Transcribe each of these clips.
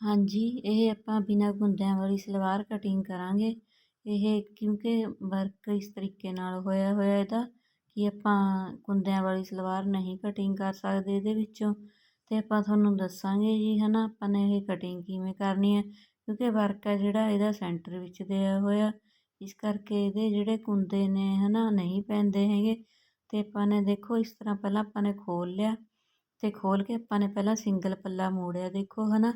ਹਾਂਜੀ, ਇਹ ਆਪਾਂ ਬਿਨਾਂ ਕੁੰਦਿਆਂ ਵਾਲੀ ਸਲਵਾਰ ਕਟਿੰਗ ਕਰਾਂਗੇ। ਇਹ ਕਿਉਂਕਿ ਵਰਕ ਇਸ ਤਰੀਕੇ ਨਾਲ ਹੋਇਆ ਹੋਇਆ ਇਹਦਾ ਕਿ ਆਪਾਂ ਕੁੰਦਿਆਂ ਵਾਲੀ ਸਲਵਾਰ ਨਹੀਂ ਕਟਿੰਗ ਕਰ ਸਕਦੇ ਇਹਦੇ ਵਿੱਚੋਂ। ਅਤੇ ਆਪਾਂ ਤੁਹਾਨੂੰ ਦੱਸਾਂਗੇ ਜੀ ਹੈ ਨਾ ਆਪਾਂ ਨੇ ਇਹ ਕਟਿੰਗ ਕਿਵੇਂ ਕਰਨੀ ਹੈ? ਕਿਉਂਕਿ ਵਰਕ ਹੈ ਜਿਹੜਾ ਇਹਦਾ ਸੈਂਟਰ ਵਿੱਚ ਦਿਆ ਹੋਇਆ। ਇਸ ਕਰਕੇ ਇਹਦੇ ਜਿਹੜੇ ਕੁੰਦੇ ਨੇ ਹੈ ਨਾ ਨਹੀਂ ਪੈਂਦੇ ਹੈਗੇ। ਅਤੇ ਆਪਾਂ ਨੇ ਦੇਖੋ, ਇਸ ਤਰ੍ਹਾਂ ਪਹਿਲਾਂ ਆਪਾਂ ਨੇ ਖੋਲ੍ਹ ਲਿਆ। ਅਤੇ ਖੋਲ੍ਹ ਕੇ ਆਪਾਂ ਨੇ ਪਹਿਲਾਂ ਸਿੰਗਲ ਪੱਲਾ ਮੋੜਿਆ, ਦੇਖੋ ਹੈ ਨਾ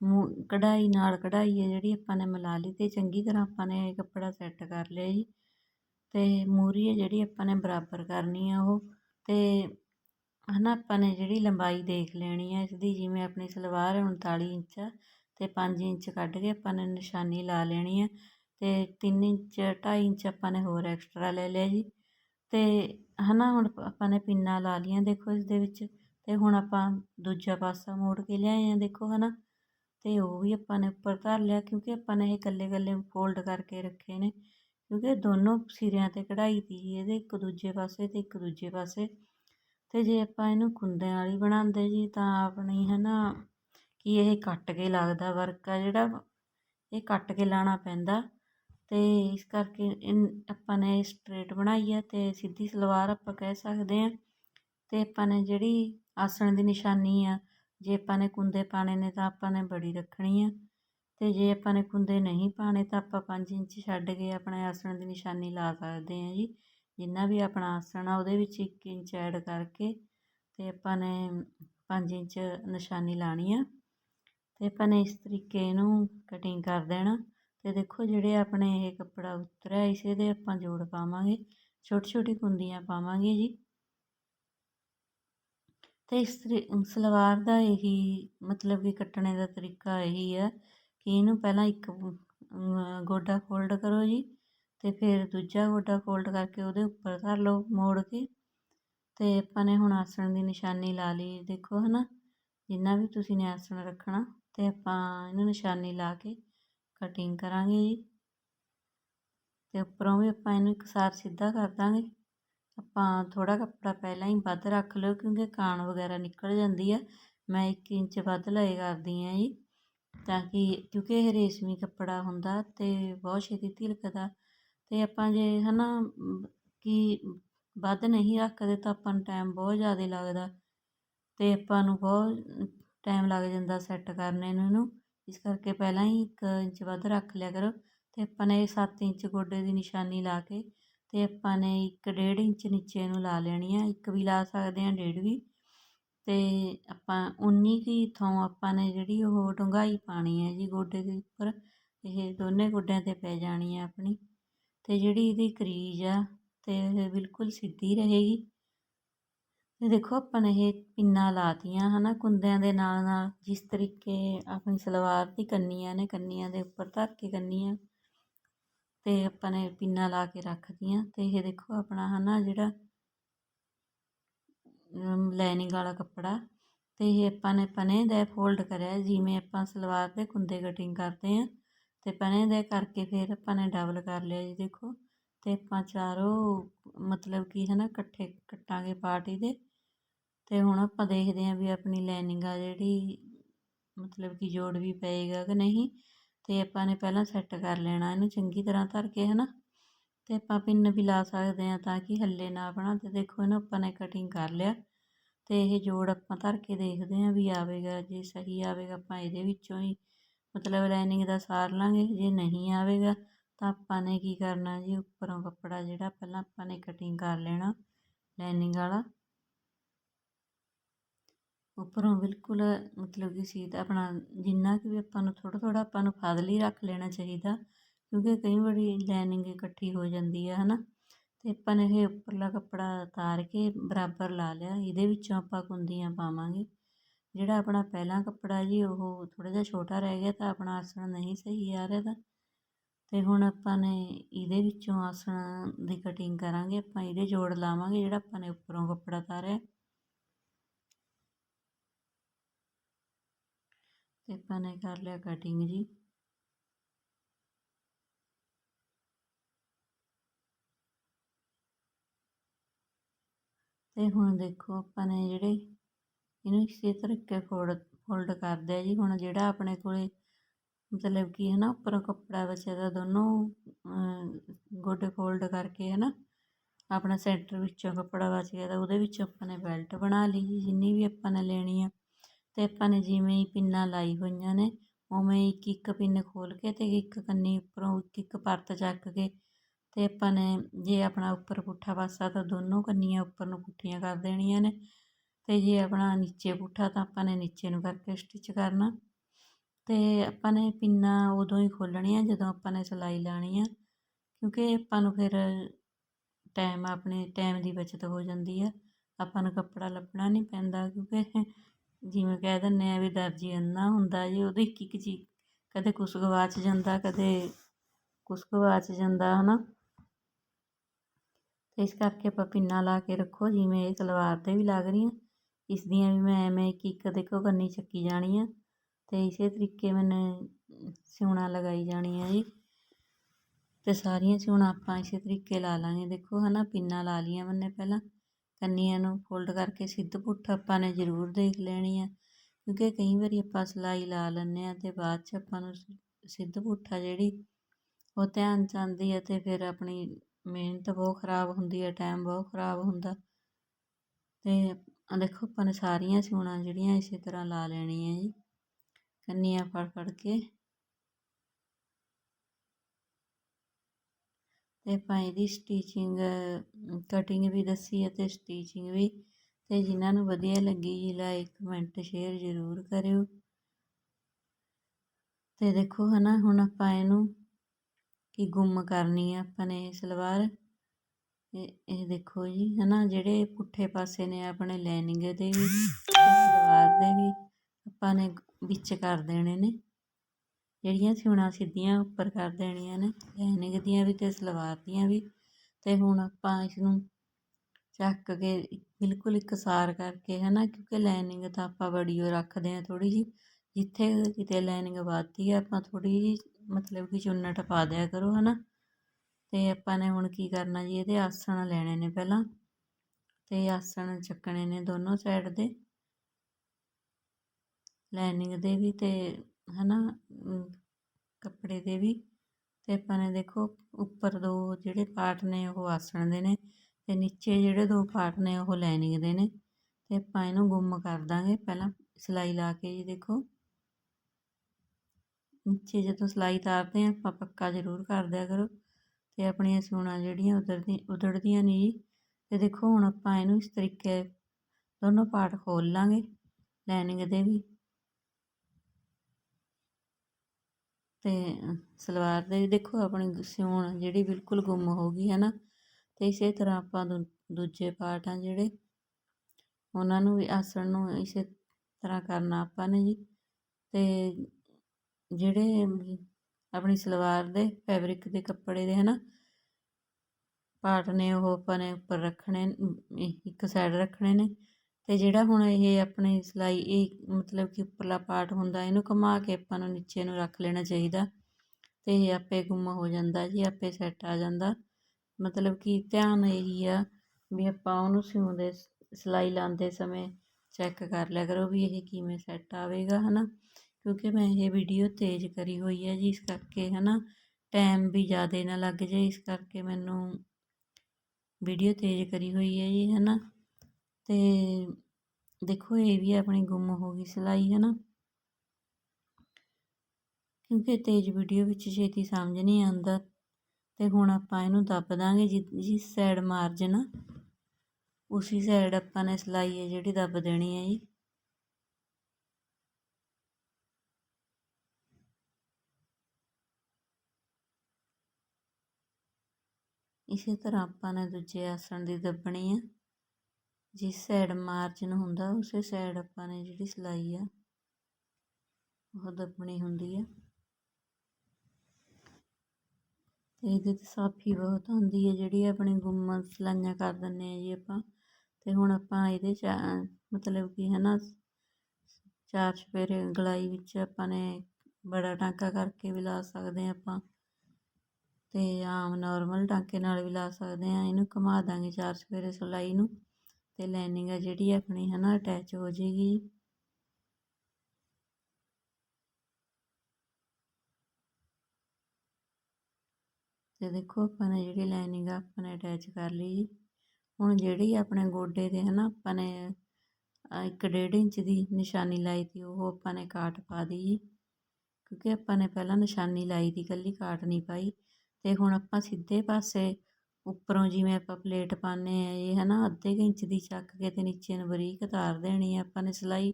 ਮੂ, ਕਢਾਈ ਨਾਲ ਕਢਾਈ ਹੈ ਜਿਹੜੀ ਆਪਾਂ ਨੇ ਮਿਲਾ ਲਈ ਅਤੇ ਚੰਗੀ ਤਰ੍ਹਾਂ ਆਪਾਂ ਨੇ ਇਹ ਕੱਪੜਾ ਸੈੱਟ ਕਰ ਲਿਆ ਜੀ। ਅਤੇ ਮੂਹਰੀ ਹੈ ਜਿਹੜੀ ਆਪਾਂ ਨੇ ਬਰਾਬਰ ਕਰਨੀ ਆ ਉਹ। ਅਤੇ ਹੈ ਨਾ ਆਪਾਂ ਨੇ ਜਿਹੜੀ ਲੰਬਾਈ ਦੇਖ ਲੈਣੀ ਹੈ ਇਸਦੀ, ਜਿਵੇਂ ਆਪਣੀ ਸਲਵਾਰ ਉਨਤਾਲੀ ਇੰਚ ਆ ਅਤੇ ਪੰਜ ਇੰਚ ਕੱਢ ਕੇ ਆਪਾਂ ਨੇ ਨਿਸ਼ਾਨੀ ਲਾ ਲੈਣੀ ਹੈ ਅਤੇ ਤਿੰਨ ਇੰਚ, ਢਾਈ ਇੰਚ ਆਪਾਂ ਨੇ ਹੋਰ ਐਕਸਟਰਾ ਲੈ ਲਿਆ ਜੀ। ਅਤੇ ਹੈ ਨਾ ਹੁਣ ਆਪਾਂ ਨੇ ਪਿੰਨਾਂ ਲਾ ਲਈਆਂ ਦੇਖੋ ਇਸ ਦੇ ਵਿੱਚ। ਅਤੇ ਹੁਣ ਆਪਾਂ ਦੂਜਾ ਪਾਸਾ ਮੋੜ ਕੇ ਲਿਆਏ ਹਾਂ ਦੇਖੋ ਹੈ ਨਾ ਅਤੇ ਉਹ ਵੀ ਆਪਾਂ ਨੇ ਉੱਪਰ ਧਰ ਲਿਆ, ਕਿਉਂਕਿ ਆਪਾਂ ਨੇ ਇਹ ਇਕੱਲੇ ਇਕੱਲੇ ਫੋਲਡ ਕਰਕੇ ਰੱਖੇ ਨੇ। ਕਿਉਂਕਿ ਦੋਨੋਂ ਸਿਰਿਆਂ 'ਤੇ ਕਢਾਈ ਤੀ ਇਹਦੇ, ਇੱਕ ਦੂਜੇ ਪਾਸੇ ਅਤੇ ਇੱਕ ਦੂਜੇ ਪਾਸੇ। ਅਤੇ ਜੇ ਆਪਾਂ ਇਹਨੂੰ ਕੁੰਦਿਆਂ ਵਾਲੀ ਬਣਾਉਂਦੇ ਜੀ, ਤਾਂ ਆਪਣੀ ਹੈ ਨਾ ਕਿ ਇਹ ਕੱਟ ਕੇ ਲੱਗਦਾ ਵਰਕ ਆ ਜਿਹੜਾ, ਇਹ ਕੱਟ ਕੇ ਲਾਉਣਾ ਪੈਂਦਾ। ਅਤੇ ਇਸ ਕਰਕੇ ਆਪਾਂ ਨੇ ਸਟਰੇਟ ਬਣਾਈ ਆ ਅਤੇ ਸਿੱਧੀ ਸਲਵਾਰ ਆਪਾਂ ਕਹਿ ਸਕਦੇ ਹਾਂ ਅਤੇ ਆਪਾਂ ਨੇ ਜਿਹੜੀ ਆਸਣ ਦੀ ਨਿਸ਼ਾਨੀ ਆ ਜੇ ਆਪਾਂ ਨੇ ਕੁੰਦੇ ਪਾਉਣੇ ਨੇ ਤਾਂ ਆਪਾਂ ਨੇ ਬੜੀ ਰੱਖਣੀ ਆ ਅਤੇ ਜੇ ਆਪਾਂ ਨੇ ਕੁੰਦੇ ਨਹੀਂ ਪਾਉਣੇ ਤਾਂ ਆਪਾਂ ਪੰਜ ਇੰਚ ਛੱਡ ਕੇ ਆਪਣੇ ਆਸਣ ਦੀ ਨਿਸ਼ਾਨੀ ਲਾ ਸਕਦੇ ਹਾਂ ਜੀ। ਜਿੰਨਾ ਵੀ ਆਪਣਾ ਆਸਣ ਆ, ਉਹਦੇ ਵਿੱਚ ਇੱਕ ਇੰਚ ਐਡ ਕਰਕੇ ਅਤੇ ਆਪਾਂ ਨੇ ਪੰਜ ਇੰਚ ਨਿਸ਼ਾਨੀ ਲਾਉਣੀ ਆ। ਅਤੇ ਆਪਾਂ ਨੇ ਇਸ ਤਰੀਕੇ ਇਹਨੂੰ ਕਟਿੰਗ ਕਰ ਦੇਣਾ। ਅਤੇ ਦੇਖੋ ਜਿਹੜੇ ਆਪਣੇ ਇਹ ਕੱਪੜਾ ਉਤਰਿਆ, ਇਸੇ ਦੇ ਆਪਾਂ ਜੋੜ ਪਾਵਾਂਗੇ। ਛੋਟੀ ਛੋਟੀ ਕੁੰਦੀਆਂ ਪਾਵਾਂਗੇ ਜੀ। ਅਤੇ ਇਸ ਤਰੀ ਸਲਵਾਰ ਦਾ ਇਹੀ ਮਤਲਬ ਕਿ ਕੱਟਣੇ ਦਾ ਤਰੀਕਾ ਇਹੀ ਹੈ ਕਿ ਇਹਨੂੰ ਪਹਿਲਾਂ ਇੱਕ ਗੋਡਾ ਫੋਲਡ ਕਰੋ ਜੀ ਅਤੇ ਫਿਰ ਦੂਜਾ ਗੋਡਾ ਫੋਲਡ ਕਰਕੇ ਉਹਦੇ ਉੱਪਰ ਧਰ ਲਓ ਮੋੜ ਕੇ ਅਤੇ ਆਪਾਂ ਨੇ ਹੁਣ ਆਸਣ ਦੀ ਨਿਸ਼ਾਨੀ ਲਾ ਲਈ ਦੇਖੋ ਹੈ ਨਾ ਜਿੰਨਾ ਵੀ ਤੁਸੀਂ ਨੇ ਆਸਣ ਰੱਖਣਾ ਅਤੇ ਆਪਾਂ ਇਹਨੂੰ ਨਿਸ਼ਾਨੀ ਲਾ ਕੇ ਕਟਿੰਗ ਕਰਾਂਗੇ ਜੀ ਅਤੇ ਉੱਪਰੋਂ ਵੀ ਆਪਾਂ ਇਹਨੂੰ ਇੱਕ ਸਾਰ ਸਿੱਧਾ ਕਰ ਦਾਂਗੇ। ਆਪਾਂ ਥੋੜ੍ਹਾ ਕੱਪੜਾ ਪਹਿਲਾਂ ਹੀ ਵੱਧ ਰੱਖ ਲਿਓ ਕਿਉਂਕਿ ਕਾਣ ਵਗੈਰਾ ਨਿਕਲ ਜਾਂਦੀ ਆ। ਮੈਂ ਇੱਕ ਇੰਚ ਵੱਧ ਲਏ ਕਰਦੀ ਹਾਂ ਜੀ ਤਾਂ ਕਿ ਕਿਉਂਕਿ ਇਹ ਰੇਸ਼ਮੀ ਕੱਪੜਾ ਹੁੰਦਾ ਅਤੇ ਬਹੁਤ ਛੇਤੀ ਤਿਲਕਦਾ ਅਤੇ ਆਪਾਂ ਜੇ ਹੈ ਨਾ ਕਿ ਵੱਧ ਨਹੀਂ ਰੱਖਦੇ ਤਾਂ ਆਪਾਂ ਨੂੰ ਟਾਈਮ ਬਹੁਤ ਜ਼ਿਆਦਾ ਲੱਗਦਾ ਅਤੇ ਆਪਾਂ ਨੂੰ ਬਹੁਤ ਟਾਈਮ ਲੱਗ ਜਾਂਦਾ ਸੈੱਟ ਕਰਨੇ ਨੂੰ ਇਹਨੂੰ। ਇਸ ਕਰਕੇ ਪਹਿਲਾਂ ਹੀ ਇੱਕ ਇੰਚ ਵੱਧ ਰੱਖ ਲਿਆ ਕਰੋ ਅਤੇ ਆਪਾਂ ਨੇ ਸੱਤ ਇੰਚ ਗੋਡੇ ਦੀ ਨਿਸ਼ਾਨੀ ਲਾ ਕੇ ਅਤੇ ਆਪਾਂ ਨੇ ਇੱਕ ਡੇਢ ਇੰਚ ਨੀਚੇ ਨੂੰ ਲਾ ਲੈਣੀ ਆ, ਇੱਕ ਵੀ ਲਾ ਸਕਦੇ ਹਾਂ ਡੇਢ ਵੀ। ਅਤੇ ਆਪਾਂ ਉਨੀ ਕੁ ਥਾਂ ਆਪਾਂ ਨੇ ਜਿਹੜੀ ਉਹ ਡੂੰਘਾਈ ਪਾਉਣੀ ਹੈ ਜੀ ਗੋਡੇ ਦੇ ਉੱਪਰ, ਇਹ ਦੋਨੇ ਗੋਡਿਆਂ 'ਤੇ ਪੈ ਜਾਣੀ ਆ ਆਪਣੀ। ਅਤੇ ਜਿਹੜੀ ਇਹਦੀ ਕਰੀਜ਼ ਆ ਅਤੇ ਇਹ ਬਿਲਕੁਲ ਸਿੱਧੀ ਰਹੇਗੀ। ਅਤੇ ਦੇਖੋ ਆਪਾਂ ਨੇ ਇਹ ਪਿੰਨਾਂ ਲਾਤੀਆਂ ਹੈ ਨਾ ਕੁੰਦਿਆਂ ਦੇ ਨਾਲ ਨਾਲ ਜਿਸ ਤਰੀਕੇ ਆਪਣੀ ਸਲਵਾਰ ਦੀ ਕੰਨੀਆਂ ਨੇ, ਕੰਨੀਆਂ ਦੇ ਉੱਪਰ ਧਰ ਕੇ ਕੰਨੀਆਂ। ਅਤੇ ਆਪਾਂ ਨੇ ਪਿੰਨਾਂ ਲਾ ਕੇ ਰੱਖਤੀਆਂ ਅਤੇ ਇਹ ਦੇਖੋ ਆਪਣਾ ਹੈ ਨਾ ਜਿਹੜਾ ਲਾਈਨਿੰਗ ਵਾਲਾ ਕੱਪੜਾ ਅਤੇ ਇਹ ਆਪਾਂ ਨੇ ਪਨੇ ਦਾ ਫੋਲਡ ਕਰਿਆ ਜਿਵੇਂ ਆਪਾਂ ਸਲਵਾਰ ਦੇ ਕੁੰਦੇ ਕਟਿੰਗ ਕਰਦੇ ਹਾਂ ਅਤੇ ਪਨੇ ਦੇ ਕਰਕੇ ਫਿਰ ਆਪਾਂ ਨੇ ਡਬਲ ਕਰ ਲਿਆ ਜੀ ਦੇਖੋ ਅਤੇ ਆਪਾਂ ਚਾਰੋਂ ਮਤਲਬ ਕਿ ਹੈ ਨਾ ਇਕੱਠੇ ਕੱਟਾਂਗੇ ਪਾਰਟੀ ਦੇ ਅਤੇ ਹੁਣ ਆਪਾਂ ਦੇਖਦੇ ਹਾਂ ਵੀ ਆਪਣੀ ਲਾਈਨਿੰਗ ਆ ਜਿਹੜੀ ਮਤਲਬ ਕਿ ਜੋੜ ਵੀ ਪਏਗਾ ਕਿ ਨਹੀਂ। ਅਤੇ ਆਪਾਂ ਨੇ ਪਹਿਲਾਂ ਸੈੱਟ ਕਰ ਲੈਣਾ, ਇਹਨੂੰ ਚੰਗੀ ਤਰ੍ਹਾਂ ਧਰ ਕੇ ਹੈ ਨਾ ਅਤੇ ਆਪਾਂ ਪਿੰਨ ਵੀ ਲਾ ਸਕਦੇ ਹਾਂ ਤਾਂ ਕਿ ਹੱਲੇ ਨਾ ਆਪਣਾ ਅਤੇ ਦੇਖੋ, ਇਹਨੂੰ ਆਪਾਂ ਨੇ ਕਟਿੰਗ ਕਰ ਲਿਆ ਅਤੇ ਇਹ ਜੋੜ ਆਪਾਂ ਧਰ ਕੇ ਦੇਖਦੇ ਹਾਂ ਵੀ ਆਵੇਗਾ, ਜੇ ਸਹੀ ਆਵੇਗਾ ਆਪਾਂ ਇਹਦੇ ਵਿੱਚੋਂ ਹੀ ਮਤਲਬ ਲਾਈਨਿੰਗ ਦਾ ਸਾਰ ਲਾਂਗੇ, ਜੇ ਨਹੀਂ ਆਵੇਗਾ ਤਾਂ ਆਪਾਂ ਨੇ ਕੀ ਕਰਨਾ ਜੀ? ਉੱਪਰੋਂ ਕੱਪੜਾ ਜਿਹੜਾ ਪਹਿਲਾਂ ਆਪਾਂ ਨੇ ਕਟਿੰਗ ਕਰ ਲੈਣਾ ਲਾਈਨਿੰਗ ਵਾਲਾ। ਉੱਪਰੋਂ ਬਿਲਕੁਲ, ਮਤਲਬ ਕਿ ਸੀਤ ਆਪਣਾ ਜਿੰਨਾ ਕਿ ਵੀ ਆਪਾਂ ਨੂੰ ਥੋੜ੍ਹਾ ਥੋੜ੍ਹਾ ਆਪਾਂ ਨੂੰ ਫਾਜ਼ਲ ਹੀ ਰੱਖ ਲੈਣਾ ਚਾਹੀਦਾ, ਕਿਉਂਕਿ ਕਈ ਵਾਰੀ ਲਾਈਨਿੰਗ ਇਕੱਠੀ ਹੋ ਜਾਂਦੀ ਹੈ ਹੈ ਨਾ ਅਤੇ ਆਪਾਂ ਨੇ ਇਹ ਉੱਪਰਲਾ ਕੱਪੜਾ ਉਤਾਰ ਕੇ ਬਰਾਬਰ ਲਾ ਲਿਆ, ਇਹਦੇ ਵਿੱਚੋਂ ਆਪਾਂ ਕੁੰਦੀਆਂ ਪਾਵਾਂਗੇ। ਜਿਹੜਾ ਆਪਣਾ ਪਹਿਲਾ ਕੱਪੜਾ ਜੀ, ਉਹ ਥੋੜ੍ਹਾ ਜਿਹਾ ਛੋਟਾ ਰਹਿ ਗਿਆ ਤਾਂ ਆਪਣਾ ਆਸਣ ਨਹੀਂ ਸਹੀ ਆ ਰਿਹਾ ਤਾਂ ਅਤੇ ਹੁਣ ਆਪਾਂ ਨੇ ਇਹਦੇ ਵਿੱਚੋਂ ਆਸਣ ਦੀ ਕਟਿੰਗ ਕਰਾਂਗੇ, ਆਪਾਂ ਇਹਦੇ ਜੋੜ ਲਾਵਾਂਗੇ ਜਿਹੜਾ ਆਪਾਂ ਨੇ ਉੱਪਰੋਂ ਕੱਪੜਾ ਤਾਰਿਆ। ਅਤੇ ਆਪਾਂ ਨੇ ਕਰ ਲਿਆ ਕਟਿੰਗ ਜੀ। ਅਤੇ ਹੁਣ ਦੇਖੋ ਆਪਾਂ ਨੇ ਜਿਹੜੇ ਇਹਨੂੰ ਇਸੇ ਤਰੀਕੇ ਫੋੜ ਫੋਲਡ ਕਰਦੇ ਆ ਜੀ। ਹੁਣ ਜਿਹੜਾ ਆਪਣੇ ਕੋਲੇ ਮਤਲਬ ਕਿ ਹੈ ਨਾ ਉੱਪਰੋਂ ਕੱਪੜਾ ਬਚਿਆ ਤਾਂ ਦੋਨੋਂ ਗੋਡੇ ਫੋਲਡ ਕਰਕੇ ਹੈ ਨਾ ਆਪਣਾ ਸੈਂਟਰ ਵਿੱਚੋਂ ਕੱਪੜਾ ਬਚ ਗਿਆ ਤਾਂ ਉਹਦੇ ਵਿੱਚ ਆਪਾਂ ਨੇ ਬੈਲਟ ਬਣਾ ਲਈ ਜੀ। ਜਿੰਨੀ ਵੀ ਆਪਾਂ ਨੇ ਲੈਣੀ ਆ ਅਤੇ ਆਪਾਂ ਨੇ ਜਿਵੇਂ ਹੀ ਪਿੰਨਾਂ ਲਾਈ ਹੋਈਆਂ ਨੇ, ਉਵੇਂ ਇੱਕ ਇੱਕ ਪਿੰਨ ਖੋਲ੍ਹ ਕੇ ਅਤੇ ਇੱਕ ਕੰਨੀ ਉੱਪਰੋਂ ਇੱਕ ਇੱਕ ਪਰਤ ਚੱਕ ਕੇ ਅਤੇ ਆਪਾਂ ਨੇ ਜੇ ਆਪਣਾ ਉੱਪਰ ਪੁੱਠਾ ਪਾਸਾ ਤਾਂ ਦੋਨੋਂ ਕੰਨੀਆਂ ਉੱਪਰ ਨੂੰ ਪੁੱਠੀਆਂ ਕਰ ਦੇਣੀਆਂ ਨੇ ਅਤੇ ਜੇ ਆਪਣਾ ਨੀਚੇ ਪੁੱਠਾ ਤਾਂ ਆਪਾਂ ਨੇ ਨੀਚੇ ਨੂੰ ਕਰਕੇ ਸਟਿਚ ਕਰਨਾ। ਅਤੇ ਆਪਾਂ ਨੇ ਪਿੰਨਾਂ ਉਦੋਂ ਹੀ ਖੋਲਣੀਆਂ ਜਦੋਂ ਆਪਾਂ ਨੇ ਸਿਲਾਈ ਲਾਣੀ ਆ, ਕਿਉਂਕਿ ਆਪਾਂ ਨੂੰ ਫਿਰ ਟਾਈਮ ਆਪਣੇ ਟਾਈਮ ਦੀ ਬਚਤ ਹੋ ਜਾਂਦੀ ਆ, ਆਪਾਂ ਨੂੰ ਕੱਪੜਾ ਲੱਭਣਾ ਨਹੀਂ ਪੈਂਦਾ ਕਿਉਂਕਿ ਜਿਵੇਂ ਕਹਿ ਦਿੰਦੇ ਹਾਂ ਵੀ ਦਰਜੀ ਅੰਨਾ ਹੁੰਦਾ ਜੀ ਉਹਦੀ ਇੱਕ ਇੱਕ ਚੀਜ਼ ਕਦੇ ਕੁਛ ਗਵਾਚ ਜਾਂਦਾ, ਕਦੇ ਕੁਛ ਗਵਾਚ ਜਾਂਦਾ ਹੈ ਨਾ ਇਸ ਕਰਕੇ ਆਪਾਂ ਪਿੰਨਾਂ ਲਾ ਕੇ ਰੱਖੋ, ਜਿਵੇਂ ਇਹ ਸਲਵਾਰ 'ਤੇ ਵੀ ਲੱਗ ਰਹੀਆਂ। ਇਸ ਦੀਆਂ ਵੀ ਮੈਂ ਐਵੇਂ ਇੱਕ ਇੱਕ ਦੇਖੋ ਕੰਨੀ ਚੱਕੀ ਜਾਣੀ ਆ। ਅਤੇ ਇਸੇ ਤਰੀਕੇ ਮੈਨੇ ਸਿਉਣਾ ਲਗਾਈ ਜਾਣੀ ਆ ਜੀ। ਅਤੇ ਸਾਰੀਆਂ ਸਿਉਣਾ ਆਪਾਂ ਇਸੇ ਤਰੀਕੇ ਲਾ ਲਾਂਗੇ, ਦੇਖੋ ਹੈ ਨਾ ਪਿੰਨਾਂ ਲਾ ਲਈਆਂ ਮੈਨੇ ਪਹਿਲਾਂ। ਕੰਨੀਆਂ ਨੂੰ ਫੋਲਡ ਕਰਕੇ ਸਿੱਧ ਪੁੱਠ ਆਪਾਂ ਨੇ ਜ਼ਰੂਰ ਦੇਖ ਲੈਣੀ ਆ, ਕਿਉਂਕਿ ਕਈ ਵਾਰੀ ਆਪਾਂ ਸਿਲਾਈ ਲਾ ਲੈਂਦੇ ਹਾਂ ਅਤੇ ਬਾਅਦ 'ਚ ਆਪਾਂ ਨੂੰ ਸਿੱਧ ਪੁੱਠਾ ਜਿਹੜੀ ਉਹ ਧਿਆਨ 'ਚ ਆਉਂਦੀ ਹੈ ਅਤੇ ਫਿਰ ਆਪਣੀ ਮਿਹਨਤ ਬਹੁਤ ਖ਼ਰਾਬ ਹੁੰਦੀ ਹੈ ਟਾਈਮ ਬਹੁਤ ਖ਼ਰਾਬ ਹੁੰਦਾ। ਅਤੇ ਦੇਖੋ ਆਪਾਂ ਨੇ ਸਾਰੀਆਂ ਸਿਊਣਾ ਜਿਹੜੀਆਂ ਇਸੇ ਤਰ੍ਹਾਂ ਲਾ ਲੈਣੀਆਂ ਜੀ, ਕੰਨੀਆਂ ਫੜ ਫੜ ਕੇ। ਅਤੇ ਆਪਾਂ ਇਹਦੀ ਸਟੀਚਿੰਗ ਕਟਿੰਗ ਵੀ ਦੱਸੀ ਅਤੇ ਸਟੀਚਿੰਗ ਵੀ ਅਤੇ ਜਿਨ੍ਹਾਂ ਨੂੰ ਵਧੀਆ ਲੱਗੀ ਜੀ ਲਾਈਕ ਕਮੈਂਟ ਸ਼ੇਅਰ ਜ਼ਰੂਰ ਕਰਿਓ। ਅਤੇ ਦੇਖੋ ਹੈ ਨਾ ਹੁਣ ਆਪਾਂ ਇਹਨੂੰ ਕੀ ਗੁੰਮ ਕਰਨੀ ਆ ਆਪਾਂ ਨੇ ਸਲਵਾਰ। ਇਹ ਇਹ ਦੇਖੋ ਜੀ ਹੈ ਨਾ ਜਿਹੜੇ ਪੁੱਠੇ ਪਾਸੇ ਨੇ ਆਪਣੇ ਲਾਈਨਿੰਗ ਦੇ ਵੀ ਸਲਵਾਰ ਦੇ ਵੀ ਆਪਾਂ ਨੇ ਵਿੱਚ ਕਰ ਦੇਣੇ ਨੇ। ਜਿਹੜੀਆਂ ਸਿਉਣਾ ਸਿੱਧੀਆਂ ਉੱਪਰ ਕਰ ਦੇਣੀਆਂ ਨੇ ਲਾਈਨਿੰਗ ਦੀਆਂ ਵੀ ਅਤੇ ਸਲਵਾਰ ਦੀਆਂ ਵੀ ਅਤੇ ਹੁਣ ਆਪਾਂ ਇਸ ਨੂੰ ਚੱਕ ਕੇ ਬਿਲਕੁਲ ਇਕਸਾਰ ਕਰਕੇ ਹੈ ਨਾ ਕਿਉਂਕਿ ਲਾਈਨਿੰਗ ਤਾਂ ਆਪਾਂ ਬੜੀ ਓ ਰੱਖਦੇ ਹਾਂ ਥੋੜ੍ਹੀ ਜਿਹੀ, ਜਿੱਥੇ ਕਿਤੇ ਲਾਈਨਿੰਗ ਵੱਧਦੀ ਹੈ ਆਪਾਂ ਥੋੜ੍ਹੀ ਜਿਹੀ ਮਤਲਬ ਕਿ ਚੁੰਨਟ ਪਾ ਦਿਆ ਕਰੋ ਹੈ ਨਾ ਅਤੇ ਆਪਾਂ ਨੇ ਹੁਣ ਕੀ ਕਰਨਾ ਜੀ, ਇਹਦੇ ਆਸਣ ਲੈਣੇ ਨੇ ਪਹਿਲਾਂ ਅਤੇ ਆਸਣ ਚੱਕਣੇ ਨੇ ਦੋਨੋਂ ਸਾਈਡ ਦੇ। ਲਾਈਨਿੰਗ ਦੇ ਵੀ ਅਤੇ ਹੈ ਨਾ ਕੱਪੜੇ ਦੇ ਵੀ। ਅਤੇ ਆਪਾਂ ਨੇ ਦੇਖੋ, ਉੱਪਰ ਦੋ ਜਿਹੜੇ ਪਾਰਟ ਨੇ ਉਹ ਆਸਣ ਦੇ ਨੇ ਅਤੇ ਨੀਚੇ ਜਿਹੜੇ ਦੋ ਪਾਰਟ ਨੇ ਉਹ ਲਾਈਨਿੰਗ ਦੇ ਨੇ। ਅਤੇ ਆਪਾਂ ਇਹਨੂੰ ਗੁੰਮ ਕਰ ਦਾਂਗੇ। ਪਹਿਲਾਂ ਸਿਲਾਈ ਲਾ ਕੇ ਜੀ ਦੇਖੋ। ਨੀਚੇ ਜਦੋਂ ਸਿਲਾਈ ਤਾਰਦੇ ਹਾਂ, ਆਪਾਂ ਪੱਕਾ ਜ਼ਰੂਰ ਕਰ ਦਿਆ ਕਰੋ। ਅਤੇ ਆਪਣੀਆਂ ਸਿਊਣਾ ਜਿਹੜੀਆਂ ਉਧੜਦੀ ਉਧੜਦੀਆਂ ਨਹੀਂ ਜੀ। ਅਤੇ ਦੇਖੋ, ਹੁਣ ਆਪਾਂ ਇਹਨੂੰ ਇਸ ਤਰੀਕੇ, ਦੋਨੋਂ ਪਾਰਟ ਖੋਲ ਲਾਂਗੇ, ਲਾਈਨਿੰਗ ਦੇ ਵੀ। ਅਤੇ ਸਲਵਾਰ ਦੇ ਦੇਖੋ ਆਪਣੀ ਸਿਉਣ ਜਿਹੜੀ ਬਿਲਕੁਲ ਗੁੰਮ ਹੋ ਗਈ ਹੈ ਨਾ ਅਤੇ ਇਸੇ ਤਰ੍ਹਾਂ ਆਪਾਂ ਦੂ, ਦੂਜੇ ਪਾਰਟ ਆ ਜਿਹੜੇ ਉਹਨਾਂ ਨੂੰ ਵੀ ਆਸਣ ਨੂੰ ਇਸੇ ਤਰ੍ਹਾਂ ਕਰਨਾ ਆਪਾਂ ਨੇ ਜੀ। ਅਤੇ ਜਿਹੜੇ ਆਪਣੀ ਸਲਵਾਰ ਦੇ ਫੈਬਰਿਕ ਦੇ ਕੱਪੜੇ ਦੇ ਹੈ ਨਾ ਪਾਰਟ ਨੇ ਉਹ ਆਪਾਂ ਨੇ ਉੱਪਰ ਰੱਖਣੇ ਇੱਕ ਸਾਈਡ ਰੱਖਣੇ ਨੇ। ਅਤੇ ਜਿਹੜਾ ਹੁਣ ਇਹ ਆਪਣੀ ਸਿਲਾਈ, ਇਹ ਮਤਲਬ ਕਿ ਉੱਪਰਲਾ ਪਾਰਟ ਹੁੰਦਾ, ਇਹਨੂੰ ਘੁੰਮਾ ਕੇ ਆਪਾਂ ਨੂੰ ਨੀਚੇ ਨੂੰ ਰੱਖ ਲੈਣਾ ਚਾਹੀਦਾ ਅਤੇ ਇਹ ਆਪੇ ਗੁੰਮ ਹੋ ਜਾਂਦਾ ਜੀ, ਆਪੇ ਸੈੱਟ ਆ ਜਾਂਦਾ। ਮਤਲਬ ਕਿ ਧਿਆਨ ਇਹੀ ਆ ਵੀ ਆਪਾਂ ਉਹਨੂੰ ਸਿਉਂਦੇ, ਸਿਲਾਈ ਲਾਉਂਦੇ ਸਮੇਂ ਚੈੱਕ ਕਰ ਲਿਆ ਕਰੋ ਵੀ ਇਹ ਕਿਵੇਂ ਸੈੱਟ ਆਵੇਗਾ ਹੈ ਨਾ ਕਿਉਂਕਿ ਮੈਂ ਇਹ ਵੀਡੀਓ ਤੇਜ਼ ਕਰੀ ਹੋਈ ਹੈ ਜੀ, ਇਸ ਕਰਕੇ ਹੈ ਨਾ ਟਾਈਮ ਵੀ ਜ਼ਿਆਦਾ ਨਾ ਲੱਗ ਜਾਏ, ਇਸ ਕਰਕੇ ਮੈਨੂੰ ਵੀਡੀਓ ਤੇਜ਼ ਕਰੀ ਹੋਈ ਹੈ ਜੀ ਹੈ ਨਾ ਅਤੇ ਦੇਖੋ, ਇਹ ਵੀ ਆਪਣੀ ਗੁੰਮ ਹੋ ਗਈ ਸਿਲਾਈ ਹੈ ਨਾ ਕਿਉਂਕਿ ਤੇਜ਼ ਵੀਡੀਓ ਵਿੱਚ ਛੇਤੀ ਸਮਝ ਨਹੀਂ ਆਉਂਦਾ ਅਤੇ ਹੁਣ ਆਪਾਂ ਇਹਨੂੰ ਦੱਬ ਦਾਂਗੇ ਜਿ, ਜਿਸ ਸਾਈਡ ਮਾਰਜਨ ਆ ਉਸੀ ਸਾਈਡ ਆਪਾਂ ਨੇ ਸਿਲਾਈ ਹੈ ਜਿਹੜੀ ਦੱਬ ਦੇਣੀ ਹੈ ਜੀ। ਇਸੇ ਤਰ੍ਹਾਂ ਆਪਾਂ ਨੇ ਦੂਜੇ ਆਸਣ ਦੀ ਦੱਬਣੀ ਆ ਜਿਸ ਸਾਈਡ ਮਾਰਜਨ ਹੁੰਦਾ, ਉਸੇ ਸਾਈਡ ਆਪਾਂ ਨੇ ਜਿਹੜੀ ਸਿਲਾਈ ਆ, ਉਹ ਦੱਬਣੀ ਹੁੰਦੀ ਆ। ਅਤੇ ਇਹਦੇ 'ਤੇ ਸਾਫੀ ਬਹੁਤ ਹੁੰਦੀ ਹੈ ਜਿਹੜੀ ਆਪਣੀ ਗੁੰਮ ਸਿਲਾਈਆਂ ਕਰ ਦਿੰਦੇ ਹਾਂ ਜੀ ਆਪਾਂ। ਅਤੇ ਹੁਣ ਆਪਾਂ ਇਹਦੇ 'ਚ, ਮਤਲਬ ਕਿ ਹੈ ਨਾ ਚਾਰ ਚੁਫੇਰੇ ਗਲਾਈ ਵਿੱਚ ਆਪਾਂ ਨੇ ਬੜਾ ਟਾਂਕਾ ਕਰਕੇ ਵੀ ਲਾ ਸਕਦੇ ਹਾਂ ਆਪਾਂ। ਅਤੇ ਆਮ ਨੋਰਮਲ ਟਾਂਕੇ ਨਾਲ ਵੀ ਲਾ ਸਕਦੇ ਹਾਂ ਇਹਨੂੰ ਘੁਮਾ ਦਾਂਗੇ ਚਾਰ ਚੁਫੇਰੇ ਸਿਲਾਈ ਨੂੰ। ਅਤੇ ਲਾਈਨਿੰਗ ਆ ਜਿਹੜੀ ਆਪਣੀ ਹੈ ਨਾ ਅਟੈਚ ਹੋ ਜਾਏਗੀ। ਤੇ ਦੇਖੋ, ਆਪਾਂ ਨੇ ਜਿਹੜੀ ਲਾਈਨਿੰਗ ਆਪਾਂ ਨੇ ਅਟੈਚ ਕਰ ਲਈ। ਜੀ ਹੁਣ ਜਿਹੜੀ ਆਪਣੇ ਗੋਡੇ ਤੇ ਹਨਾ, ਆਪਾਂ ਨੇ 1.5 ਇੰਚ ਦੀ ਨਿਸ਼ਾਨੀ ਲਾਈ ਤੀ, ਉਹ ਆਪਾਂ ਨੇ ਕਾਟ ਪਾ ਦੀ। ਜੀ ਕਿਉਂਕਿ ਆਪਾਂ ਨੇ ਪਹਿਲਾਂ ਨਿਸ਼ਾਨੀ ਲਾਈ ਦੀ, ਕੱਲੀ ਕਾਟ ਨਹੀਂ ਪਾਈ। ਤੇ ਹੁਣ ਆਪਾਂ ਸਿੱਧੇ ਪਾਸੇ ਉੱਪਰੋਂ ਜਿਵੇਂ ਆਪਾਂ ਪਲੇਟ ਪਾਉਂਦੇ ਹਾਂ ਇਹ ਹੈ ਨਾ ਅੱਧੇ ਕੁ ਇੰਚ ਦੀ ਚੱਕ ਕੇ ਅਤੇ ਨੀਚੇ ਨੂੰ ਬਰੀਕ ਉਤਾਰ ਦੇਣੀ ਹੈ ਆਪਾਂ ਨੇ ਸਿਲਾਈ।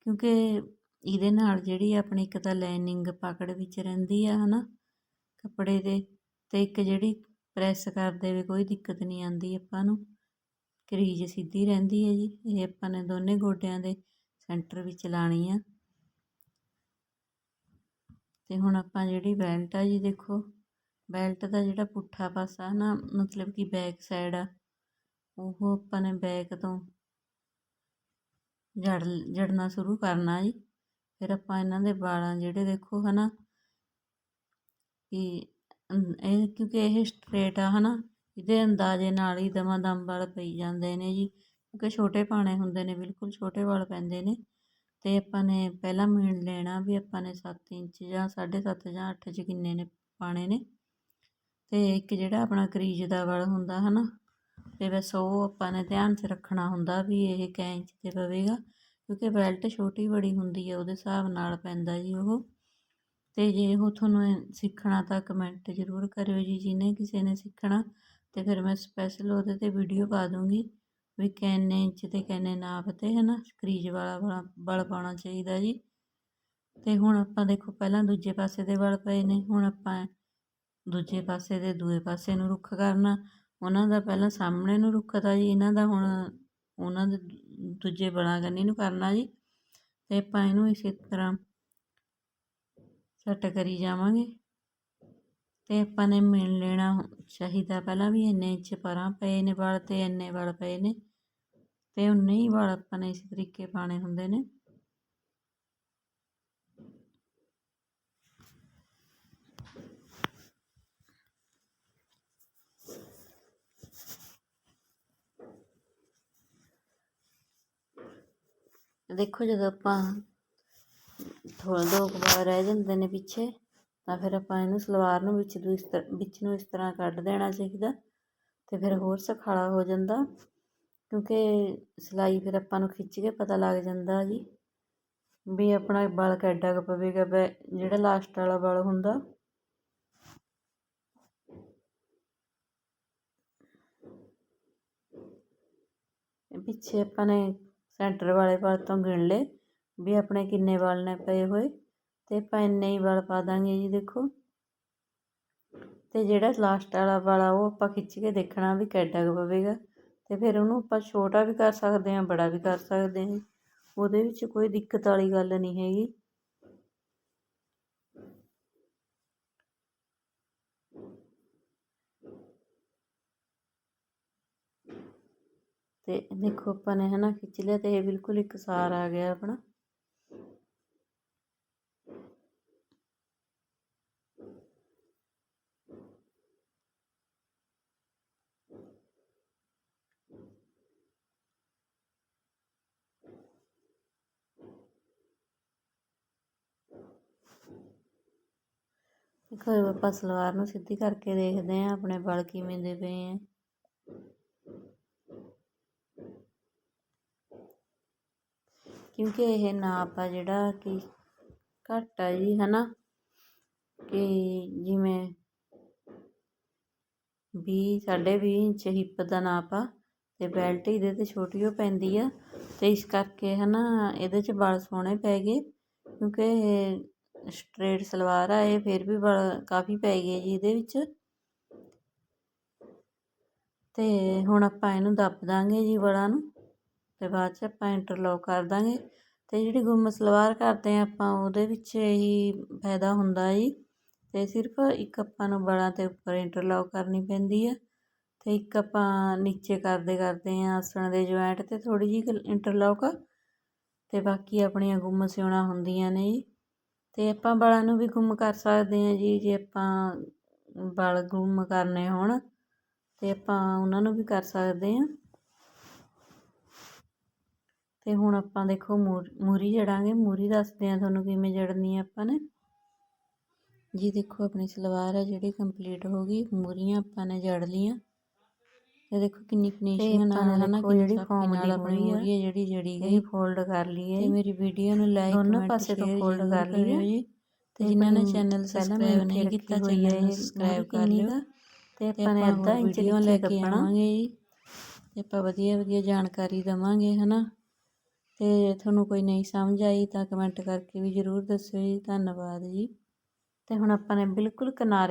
ਕਿਉਂਕਿ ਇਹਦੇ ਨਾਲ ਜਿਹੜੀ ਆਪਣੀ ਇੱਕ ਤਾਂ ਲਾਈਨਿੰਗ ਪਕੜ ਵਿੱਚ ਰਹਿੰਦੀ ਆ ਹੈ ਨਾ ਕੱਪੜੇ ਦੇ ਅਤੇ ਇੱਕ ਜਿਹੜੀ ਪ੍ਰੈਸ ਕਰਦੇ ਵੀ ਕੋਈ ਦਿੱਕਤ ਨਹੀਂ ਆਉਂਦੀ ਆਪਾਂ ਨੂੰ। ਕਰੀਜ਼ ਸਿੱਧੀ ਰਹਿੰਦੀ ਹੈ ਜੀ, ਇਹ ਆਪਾਂ ਨੇ ਦੋਨੇ ਗੋਡਿਆਂ ਦੇ ਸੈਂਟਰ ਵਿੱਚ ਲਾਣੀ ਆ। ਤੇ ਹੁਣ ਆਪਾਂ ਜਿਹੜੀ ਬੈਲਟ ਆ ਜੀ, ਦੇਖੋ ਬੈਲਟ ਦਾ ਜਿਹੜਾ ਪੁੱਠਾ ਪਾਸਾ ਨਾ, ਮਤਲਬ ਕਿ ਬੈਕ ਸਾਈਡ ਆ, ਉਹ ਆਪਾਂ ਨੇ ਬੈਕ ਤੋਂ ਜੜ, ਜੜਨਾ ਸ਼ੁਰੂ ਕਰਨਾ ਜੀ। ਫਿਰ ਆਪਾਂ ਇਹਨਾਂ ਦੇ ਵਾਲਾਂ ਜਿਹੜੇ ਦੇਖੋ ਹਨਾ, ਕਿ ਇਹ ਕਿਉਂਕਿ ਇਹ ਸਟ੍ਰੇਟ ਆ ਹਨਾ, ਇਹਦੇ ਅੰਦਾਜ਼ੇ ਨਾਲ ਹੀ ਦਮਾ ਦਮ ਵਾਲ ਪਈ ਜਾਂਦੇ ਨੇ ਜੀ। ਕਿਉਂਕਿ ਛੋਟੇ ਪਾਣੇ ਹੁੰਦੇ ਨੇ, ਬਿਲਕੁਲ ਛੋਟੇ ਵਾਲ ਪੈਂਦੇ ਨੇ। ਤੇ ਆਪਾਂ ਨੇ ਪਹਿਲਾਂ ਮੀਣ ਲੈਣਾ ਵੀ ਆਪਾਂ ਨੇ 7 ਇੰਚ ਜਾਂ 7.5 ਜਾਂ 8 ਚ ਕਿੰਨੇ ਨੇ ਪਾਣੇ ਨੇ। ਅਤੇ ਇੱਕ ਜਿਹੜਾ ਆਪਣਾ ਕਰੀਜ਼ ਦਾ ਵਲ ਹੁੰਦਾ ਹੈ ਨਾ ਅਤੇ ਬਸ ਉਹ ਆਪਾਂ ਨੇ ਧਿਆਨ 'ਚ ਰੱਖਣਾ ਹੁੰਦਾ ਵੀ ਇਹ ਕੈ ਇੰਚ ਤੇ ਪਵੇਗਾ, ਕਿਉਂਕਿ ਬੈਲਟ ਛੋਟੀ ਬੜੀ ਹੁੰਦੀ ਹੈ ਉਹਦੇ ਹਿਸਾਬ ਨਾਲ ਪੈਂਦਾ ਜੀ ਉਹ। ਅਤੇ ਜੇ ਉਹ ਤੁਹਾਨੂੰ ਸਿੱਖਣਾ ਤਾਂ ਕਮੈਂਟ ਜ਼ਰੂਰ ਕਰਿਓ ਜੀ, ਜਿਹਨੇ ਕਿਸੇ ਨੇ ਸਿੱਖਣਾ ਅਤੇ ਫਿਰ ਮੈਂ ਸਪੈਸ਼ਲ ਉਹਦੇ ਤੇ ਵੀਡੀਓ ਪਾ ਦੂੰਗੀ, ਵੀ ਕਿੰਨੇ ਇੰਚ ਤੇ ਕਿੰਨੇ ਨਾਪ ਤੇ ਹੈ ਨਾ ਕਰੀਜ਼ ਵਾਲਾ ਬਲ ਪਾਉਣਾ ਚਾਹੀਦਾ ਜੀ। ਤੇ ਹੁਣ ਆਪਾਂ ਦੇਖੋ, ਪਹਿਲਾਂ ਦੂਜੇ ਪਾਸੇ ਦੇ ਵਲ ਪਏ ਨੇ, ਹੁਣ ਆਪਾਂ ਦੂਜੇ ਪਾਸੇ ਦੇ ਦੂਏ ਪਾਸੇ ਨੂੰ ਰੁੱਖ ਕਰਨਾ। ਉਹਨਾਂ ਦਾ ਪਹਿਲਾਂ ਸਾਹਮਣੇ ਨੂੰ ਰੁੱਖ ਤਾ ਜੀ, ਇਹਨਾਂ ਦਾ ਹੁਣ ਉਹਨਾਂ ਦੇ ਦੂਜੇ ਬਲਾਂ ਕੰਨੀ ਨੂੰ ਕਰਨਾ ਜੀ। ਅਤੇ ਆਪਾਂ ਇਹਨੂੰ ਇਸੇ ਤਰ੍ਹਾਂ ਸੈੱਟ ਕਰੀ ਜਾਵਾਂਗੇ। ਅਤੇ ਆਪਾਂ ਨੇ ਮਿਣ ਲੈਣਾ ਚਾਹੀਦਾ ਪਹਿਲਾਂ ਵੀ ਇੰਨੇ ਇੰਚ ਪਰਾਂ ਪਏ ਨੇ ਵਲ ਅਤੇ ਇੰਨੇ ਵਲ ਪਏ ਨੇ। ਅਤੇ ਉਨੇ ਹੀ ਵਲ ਆਪਾਂ ਨੇ ਇਸ ਤਰੀਕੇ ਪਾਣੇ ਹੁੰਦੇ ਨੇ। ਦੇਖੋ ਜਦੋਂ ਆਪਾਂ ਥੋੜਾ ਦੋ ਕੁ ਰਹਿ ਜਾਂਦੇ ਨੇ ਪਿੱਛੇ, ਤਾਂ ਫਿਰ ਆਪਾਂ ਇਹਨੂੰ ਸਲਵਾਰ ਨੂੰ ਵਿੱਚ ਨੂੰ ਇਸ ਵਿੱਚ ਨੂੰ ਇਸ ਤਰ੍ਹਾਂ ਕੱਢ ਦੇਣਾ ਚਾਹੀਦਾ ਤੇ ਫਿਰ ਹੋਰ ਸੁਖਾਲਾ ਹੋ ਜਾਂਦਾ ਕਿਉਂਕਿ ਸਿਲਾਈ ਫਿਰ ਆਪਾਂ ਨੂੰ ਖਿੱਚ ਕੇ ਪਤਾ ਲੱਗ ਜਾਂਦਾ ਜੀ ਵੀ ਆਪਣਾ ਬਲ ਕਿੱਡਾ ਕੁ ਪਵੇਗਾ ਜਿਹੜਾ ਲਾਸਟ ਵਾਲਾ ਬਲ ਹੁੰਦਾ। ਪਿੱਛੇ ਆਪਾਂ ਨੇ ਸੈਂਟਰ ਵਾਲੇ ਵਲ ਤੋਂ ਗਿਣ ਲਏ ਵੀ ਆਪਣੇ ਕਿੰਨੇ ਵਲ ਨੇ ਪਏ ਹੋਏ ਅਤੇ ਆਪਾਂ ਇੰਨੇ ਹੀ ਵਲ ਪਾ ਦਾਂਗੇ ਜੀ, ਦੇਖੋ। ਅਤੇ ਜਿਹੜਾ ਲਾਸਟ ਵਾਲਾ ਵਾਲਾ ਉਹ ਆਪਾਂ ਖਿੱਚ ਕੇ ਦੇਖਣਾ ਵੀ ਕਿੱਡਾ ਕੁ ਪਵੇਗਾ ਅਤੇ ਫਿਰ ਉਹਨੂੰ ਆਪਾਂ ਛੋਟਾ ਵੀ ਕਰ ਸਕਦੇ ਹਾਂ, ਬੜਾ ਵੀ ਕਰ ਸਕਦੇ ਹਾਂ। ਉਹਦੇ ਵਿੱਚ ਕੋਈ ਦਿੱਕਤ ਵਾਲੀ ਗੱਲ ਨਹੀਂ ਹੈਗੀ। ਤੇ ਦੇਖੋ ਆਪਾਂ ਨੇ ਹਨਾ ਖਿੱਚ ਲਿਆ ਤੇ ਇਹ ਬਿਲਕੁਲ ਇੱਕ ਸਾਰ ਆ ਗਿਆ ਆਪਣਾ। ਦੇਖੋ ਆਪਾਂ ਸਲਵਾਰ ਨੂੰ ਸਿੱਧੀ ਕਰਕੇ ਦੇਖਦੇ ਆਂ ਆਪਣੇ ਵਾਲ ਕਿਵੇਂ ਦੇ ਪਏ ਆ। ਕਿਉਂਕਿ ਇਹ ਨਾਪ ਆ ਜਿਹੜਾ ਕਿ ਘੱਟ ਆ ਜੀ ਹੈ ਨਾ ਕਿ ਜਿਵੇਂ ਵੀਹ, ਸਾਢੇ ਵੀਹ ਇੰਚ ਹਿੱਪ ਦਾ ਨਾਪ ਆ ਅਤੇ ਬੈਲਟ ਇਹਦੇ ਤੇ ਛੋਟੀ ਹੋ ਪੈਂਦੀ ਆ ਅਤੇ ਇਸ ਕਰਕੇ ਹੈ ਨਾ ਇਹਦੇ 'ਚ ਵਾਲ ਸੋਹਣੇ ਪੈ ਗਏ ਕਿਉਂਕਿ ਸਟਰੇਟ ਸਲਵਾਰ ਆ, ਇਹ ਫਿਰ ਵੀ ਵਾਲ ਕਾਫੀ ਪੈ ਗਏ ਜੀ ਇਹਦੇ ਵਿੱਚ। ਅਤੇ ਹੁਣ ਆਪਾਂ ਇਹਨੂੰ ਦੱਬ ਦਾਂਗੇ ਜੀ ਵਾਲਾਂ ਨੂੰ। ਅਤੇ ਬਾਅਦ 'ਚ ਆਪਾਂ ਇੰਟਰਲੋਕ ਕਰ ਦਾਂਗੇ। ਅਤੇ ਜਿਹੜੀ ਗੁੰਮ ਸਲਵਾਰ ਕਰਦੇ ਹਾਂ ਆਪਾਂ, ਉਹਦੇ ਵਿੱਚ ਇਹੀ ਫਾਇਦਾ ਹੁੰਦਾ ਜੀ। ਅਤੇ ਸਿਰਫ ਇੱਕ ਆਪਾਂ ਨੂੰ ਬਲਾਂ ਤੇ ਉੱਪਰ ਇੰਟਰਲੋਕ ਕਰਨੀ ਪੈਂਦੀ ਆ। ਅਤੇ ਇੱਕ ਆਪਾਂ ਨੀਚੇ ਕਰਦੇ ਕਰਦੇ ਹਾਂ ਆਸਣ ਦੇ ਜੁਆਇੰਟ ਤੇ ਥੋੜ੍ਹੀ ਜਿਹੀ ਇੰਟਰਲੋਕ ਅਤੇ ਬਾਕੀ ਆਪਣੀਆਂ ਗੁੰਮ ਸਿਉਣਾ ਹੁੰਦੀਆਂ ਨੇ ਜੀ। ਅਤੇ ਆਪਾਂ ਬਲਾਂ ਨੂੰ ਵੀ ਗੁੰਮ ਕਰ ਸਕਦੇ ਹਾਂ ਜੀ, ਜੇ ਆਪਾਂ ਬਲ ਗੁੰਮ ਕਰਨੇ ਹੋਣ। ਤੇ ਆਪਾਂ ਉਹਨਾਂ ਨੂੰ ਵੀ ਕਰ ਸਕਦੇ ਹਾਂ। ਤੇ ਹੁਣ ਆਪਾਂ ਦੇਖੋ ਮੂਰੀ ਜੜਾਂਗੇ। ਮੂਰੀ ਦੱਸਦੇ ਆ ਤੁਹਾਨੂੰ ਕਿਵੇਂ ਜੜਨੀ ਆ ਆਪਾਂ ਨੇ। ਜੀ ਦੇਖੋ ਆਪਣੀ ਸਲਵਾਰ ਹੈ ਜਿਹੜੀ ਕੰਪਲੀਟ ਹੋ ਗਈ। ਮੂਰੀਆਂ ਆਪਾਂ ਨੇ ਜੜ ਲੀਆਂ ਤੇ ਦੇਖੋ ਕਿੰਨੀ ਫਿਨਿਸ਼ਿੰਗ ਨਾਲ ਹਨਾ ਜਿਹੜੀ ਫੋਮ ਨਾਲ ਆਪਣੀ ਮੂਰੀ ਹੈ ਜਿਹੜੀ ਜੜੀ ਗਈ। ਫੋਲਡ ਕਰ ਲਈਏ ਤੇ ਮੇਰੀ ਵੀਡੀਓ ਨੂੰ ਲਾਈਕ ਦੋਨੋਂ ਪਾਸੇ ਤੋਂ ਫੋਲਡ ਕਰ ਲਈਏ ਤੇ ਜਿਨ੍ਹਾਂ ਨੇ ਚੈਨਲ ਸਬਸਕ੍ਰਾਈਬ ਨਹੀਂ ਕੀਤਾ ਚੈਨਲ ਨੂੰ ਸਬਸਕ੍ਰਾਈਬ ਕਰ ਲਿਓ। ਤੇ ਆਪਾਂ ਨੇ ਅੱਧਾ ਇੰਚ ਦੀਆਂ ਲੈ ਕੇ ਆਵਾਂਗੇ ਜੀ। ਤੇ ਆਪਾਂ ਵਧੀਆ ਵਧੀਆ ਜਾਣਕਾਰੀ ਦਵਾਂਗੇ ਹਨਾ? ਤੇ ਤੁਹਾਨੂੰ ਕੋਈ ਨਹੀਂ ਸਮਝ ਆਈ ਤਾਂ ਕਮੈਂਟ ਕਰਕੇ ਵੀ ਜ਼ਰੂਰ ਦੱਸਿਓ ਜੀ। ਧੰਨਵਾਦ ਜੀ। ਅਤੇ ਹੁਣ ਆਪਾਂ ਨੇ ਬਿਲਕੁਲ ਕਿਨਾਰੇ